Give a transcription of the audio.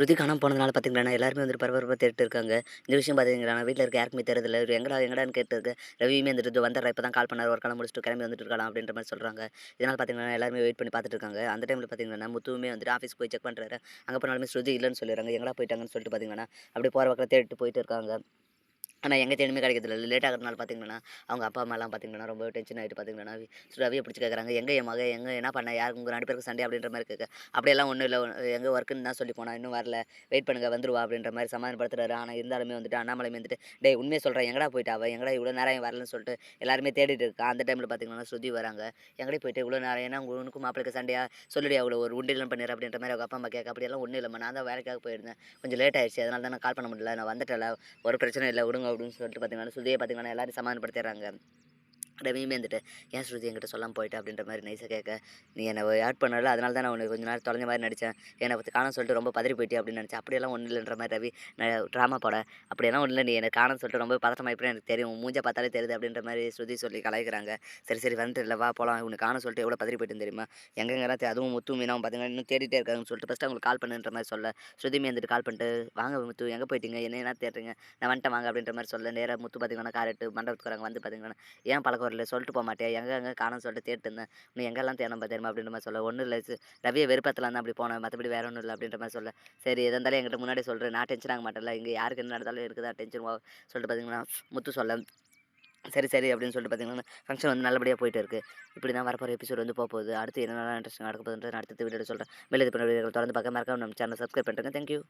ஸ்ருதி காணாம போனதுனால பார்த்தீங்கன்னா எல்லாருமே வந்துட்டு பரபரப்பாக தேடிட்டு இருக்காங்க. இந்த விஷயம் பார்த்தீங்கன்னா வீட்டில் இருக்க யாருக்குமே தெரியல இவர் எங்கடா எங்கடான்னு கேட்டுருக்கு. ரவியுமே வந்துட்டு வந்துடுறா இப்போ தான் கால் பண்ணார். ஒரு காலம் முடிச்சுட்டு கிளம்பி வந்துட்டு இருக்கலாம் அப்படின்ற மாதிரி சொல்கிறாங்க இதனால் பார்த்தீங்கன்னா எல்லாருமே வெயிட் பண்ணி பார்த்துட்டு இருக்காங்க. அந்த டைமில் பார்த்தீங்கன்னா முத்துவுமே வந்துட்டு ஆஃபீஸ் போய் செக் பண்ணுறாரு அங்கே போனாலுமே ஸ்ருதி இல்லைன்னு சொல்லிடுறாங்க. எங்கடா போயிட்டாங்கன்னு சொல்லிட்டு பார்த்தீங்கன்னா அப்படியே போகிற பக்கம் தேடிட்டு போயிட்டு இருக்காங்க. ஆனால் எங்கே தேடியுமே கிடைக்கிறதில்ல. லேட் ஆகிறதுனால பார்த்தீங்கன்னா அவங்க அப்பா அம்மாலாம் பார்த்தீங்கன்னா ரொம்ப டென்ஷன் ஆகிட்டு பார்த்தீங்கன்னா சுடாவே பிடிச்சி கேட்குறாங்க எங்கே என் மக எங்கே என்ன பண்ண யாருக்கு உங்கள் ரெண்டு பேருக்கு சண்டே அப்படின்ற மாதிரி கேட்க அப்படியெல்லாம் ஒன்றும் இல்லை. எங்கே ஒர்க்குன்னு தான் சொல்லி போனால் இன்னும் வரல. வெயிட் பண்ணுங்க வந்துருவா அப்படின்ற மாதிரி சமாதானப்படுத்துறாரு. ஆனால் இருந்தாலுமே வந்துட்டு அண்ணாமலை வந்துட்டு டேய் உண்மையை சொல்கிறேன் எங்கடா போயிட்டா அவள் எங்கடா இவ்வளோ நேரம் வரலன்னு சொல்லிட்டு எல்லாருமே தேடிட்டு இருக்கா. அந்த டைமில் பார்த்தீங்கன்னா ஸ்ருதி வராங்க. எங்கடே போயிட்டு? இவ்வளோ நேரம் ஏன்னா உங்க உனக்கும் மாப்பிளைக்கு சண்டையாக சொல்லிடி அவ்வளோ ஒரு உண்டியல் பண்ணிடுற அப்படின்ற மாதிரி அவங்க அப்பா அம்மா கேட்க அப்படியெல்லாம் ஒன்றும் இல்லைம்மா. நான் தான் வேலைக்காக போயிருந்தேன். கொஞ்சம் லேட் ஆயிடுச்சு. அதனால தான் நான் கால் பண்ண முடியல. நான் வந்துட்டல ஒரு பிரச்சனை இல்லை. விடுங்க அப்படின்னு சொல்லிட்டு பார்த்தீங்கன்னா சுதையை பார்த்தீங்கன்னா எல்லாரும் சமாதானப்படுத்திடுறாங்க. ரவியுமே வந்துட்டு ஏன் ஸ்ருதி என்கிட்ட சொல்லாமல் போயிட்டு? அப்படின்ற மாதிரி நைஸாக கேட்க நீ என்னை ஆட் பண்ணல அதனால தான் நான் உனக்கு கொஞ்சம் நேரம் தொலைஞ்ச மாதிரி நடித்தேன் என்னை பற்றி காண சொல்லிட்டு ரொம்ப பதறி போயிட்டு அப்படின்னு நினச்சேன். அப்படியெல்லாம் ஒன்றும் இல்லைன்ற மாதிரி ரவி நான் ட்ராமா போட அப்படியெல்லாம் ஒன்றும் இல்லை. நீ எனக்கு காண சொல்லிட்டு ரொம்ப பதட்டமாக எப்படி எனக்கு தெரியும். உன் மூஞ்ச பார்த்தாலே தெரியுது. அப்படின்ற மாதிரி ஸ்ருதி சொல்லி கலாய்க்கிறாங்க. சரி சரி வந்துட்டு இல்லை வா போகலாம் உனக்கு காண சொல்லிட்டு எவ்வளோ பதறி போயிட்டு தெரியுமா? எங்கெங்கெல்லாம் தே- அதுவும் முத்து மீனாவும் பார்த்தீங்கன்னா இன்னும் தேடிட்டே இருக்காங்கன்னு சொல்லிட்டு ஃபஸ்ட்டு அவங்களுக்கு கால் பண்ணுன்ற மாதிரி சொல்ல ஸ்ருதிமே வந்துட்டு கால் பண்ணிட்டு வாங்க முத்து எங்கே போயிட்டீங்க? என்ன என்ன தேடுறீங்க? நான் வந்துட்டேன் வாங்க. அப்படின்ற மாதிரி சொல்ல நேராக முத்து பார்த்தீங்கன்னா கார் எடுத்து மண்டபத்துக்கு வராங்க. வந்து பார்த்தீங்கன்னா ஏன் பழக்கம் வரல சொல்லிட்டு போக மாட்டேன் எங்கே எங்கே காணோம்னு சொல்லிட்டு தேடிட்டு இருந்தேன் நீ எங்கெல்லாம் தேடணும் தெரியுமா? அப்படின்ற மாதிரி சொல்ல. ஒன்றும் இல்லை ரவியை வெறுப்பத்தில் தான் அப்படி போனேன். மற்றபடி வேற ஒன்றும் இல்லை அப்படின்ற மாதிரி சொல்ல. சரி எதாக இருந்தாலும் என்கிட்ட முன்னாடி சொல்கிறேன் நான் டென்ஷன் ஆக மாட்டேன்ல. இங்கே யாருக்கு என்ன நடந்தாலும் இருக்குதா? டென்ஷன் சொல்லிட்டு பார்த்தீங்கன்னா முத்து சொல்ல. சரி சரி அப்படின்னு சொல்லிட்டு பார்த்தீங்கன்னா ஃபங்க்ஷன் வந்து நல்லபடியாக போயிட்டு இருக்குது இப்படி தான் வரப்போகிற எபிசோட் வந்து போக போகுது. அடுத்து என்னென்ன இன்ட்ரெஸ்ட் நடக்க போகுதுன்ற அடுத்த வீடியோ சொல்கிறேன் மேலே இது பண்ண தொடர்ந்து பார்க்க மறக்காம நம்ம சேனல் சப்ஸ்கிரைப் பண்ணுறேங்க தேங்க்யூ